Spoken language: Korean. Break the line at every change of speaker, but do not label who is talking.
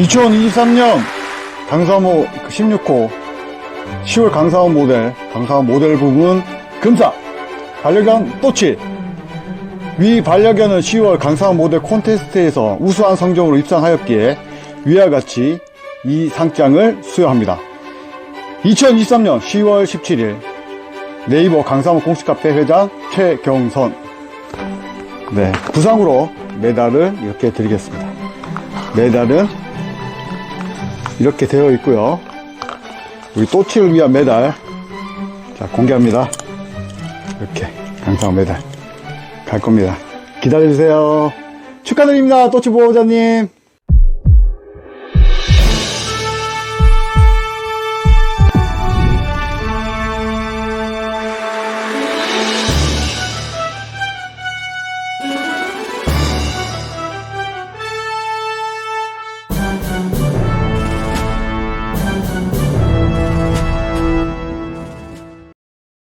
2023년 강사모 16호 10월 강사모 모델, 강사모 모델 부분 금사 반려견 또치 위 반려견은 10월 강사모 모델 콘테스트에서 우수한 성적으로 입상하였기에 위와 같이 이 상장을 수여합니다. 2023년 10월 17일 네이버 강사모 공식 카페 회장 최경선 네, 부상으로 메달을 이렇게 드리겠습니다. 메달은 이렇게 되어 있고요. 우리 또치를 위한 메달 자 공개합니다. 이렇게 강상 메달 갈 겁니다. 기다려주세요. 축하드립니다. 또치 보호자님.